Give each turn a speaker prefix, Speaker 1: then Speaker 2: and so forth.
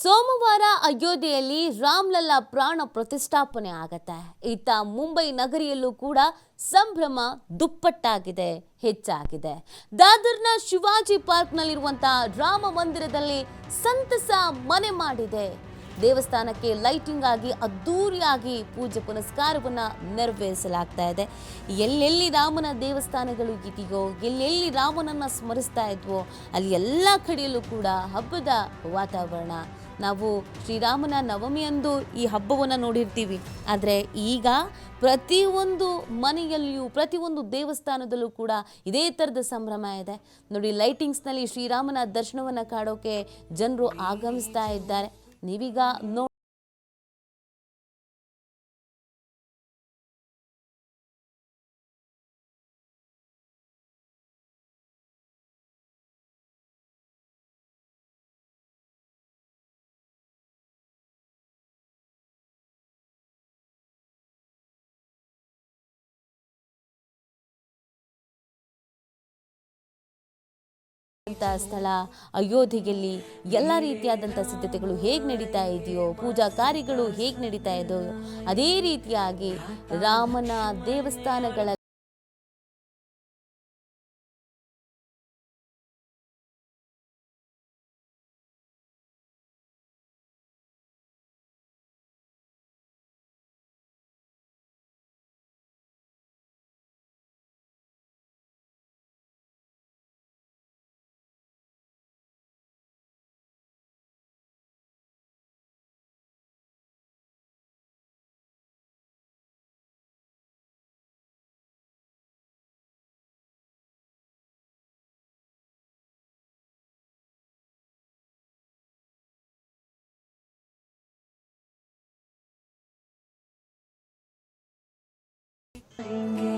Speaker 1: ಸೋಮವಾರ ಅಯೋಧ್ಯೆಯಲ್ಲಿ ರಾಮ್ಲಲ್ಲಾ ಪ್ರಾಣ ಪ್ರತಿಷ್ಠಾಪನೆ ಆಗತ್ತೆ. ಇತ್ತ ಮುಂಬೈ ನಗರಿಯಲ್ಲೂ ಕೂಡ ಸಂಭ್ರಮ ದುಪ್ಪಟ್ಟಾಗಿದೆ, ಹೆಚ್ಚಾಗಿದೆ. ದಾದರ್ನ ಶಿವಾಜಿ ಪಾರ್ಕ್ನಲ್ಲಿರುವಂತಹ ರಾಮ ಮಂದಿರದಲ್ಲಿ ಸಂತಸ ಮನೆ ಮಾಡಿದೆ. ದೇವಸ್ಥಾನಕ್ಕೆ ಲೈಟಿಂಗ್ ಆಗಿ ಅದ್ಧೂರಿಯಾಗಿ ಪೂಜೆ ಪುನಸ್ಕಾರವನ್ನು ನೆರವೇರಿಸಲಾಗ್ತಾ ಇದೆ. ಎಲ್ಲೆಲ್ಲಿ ರಾಮನ ದೇವಸ್ಥಾನಗಳು ಇದೆಯೋ, ಎಲ್ಲೆಲ್ಲಿ ರಾಮನನ್ನು ಸ್ಮರಿಸ್ತಾ ಇದ್ವೋ, ಅಲ್ಲಿ ಎಲ್ಲ ಕಡೆಯಲ್ಲೂ ಕೂಡ ಹಬ್ಬದ ವಾತಾವರಣ. ನಾವು ಶ್ರೀರಾಮನ ನವಮಿಯಂದು ಈ ಹಬ್ಬವನ್ನು ನೋಡಿರ್ತೀವಿ. ಆದರೆ ಈಗ ಪ್ರತಿಯೊಂದು ಮನೆಯಲ್ಲಿಯೂ, ಪ್ರತಿಯೊಂದು ದೇವಸ್ಥಾನದಲ್ಲೂ ಕೂಡ ಇದೇ ಥರದ ಸಂಭ್ರಮ ಇದೆ. ನೋಡಿ, ಲೈಟಿಂಗ್ಸ್ನಲ್ಲಿ ಶ್ರೀರಾಮನ ದರ್ಶನವನ್ನು ಕಾಡೋಕೆ ಜನರು ಆಗಮಿಸ್ತಾ ಇದ್ದಾರೆ. Nibiga no ಸ್ಥಳ ಅಯೋಧ್ಯೆಯಲ್ಲಿ ಎಲ್ಲ ರೀತಿಯಾದಂಥ ಸಿದ್ಧತೆಗಳು ಹೇಗೆ ನಡೀತಾ ಇದೆಯೋ, ಪೂಜಾ ಕಾರ್ಯಗಳು ಹೇಗೆ ನಡೀತಾ ಇದೆಯೋ, ಅದೇ ರೀತಿಯಾಗಿ ರಾಮನ ದೇವಸ್ಥಾನಗಳ Singing.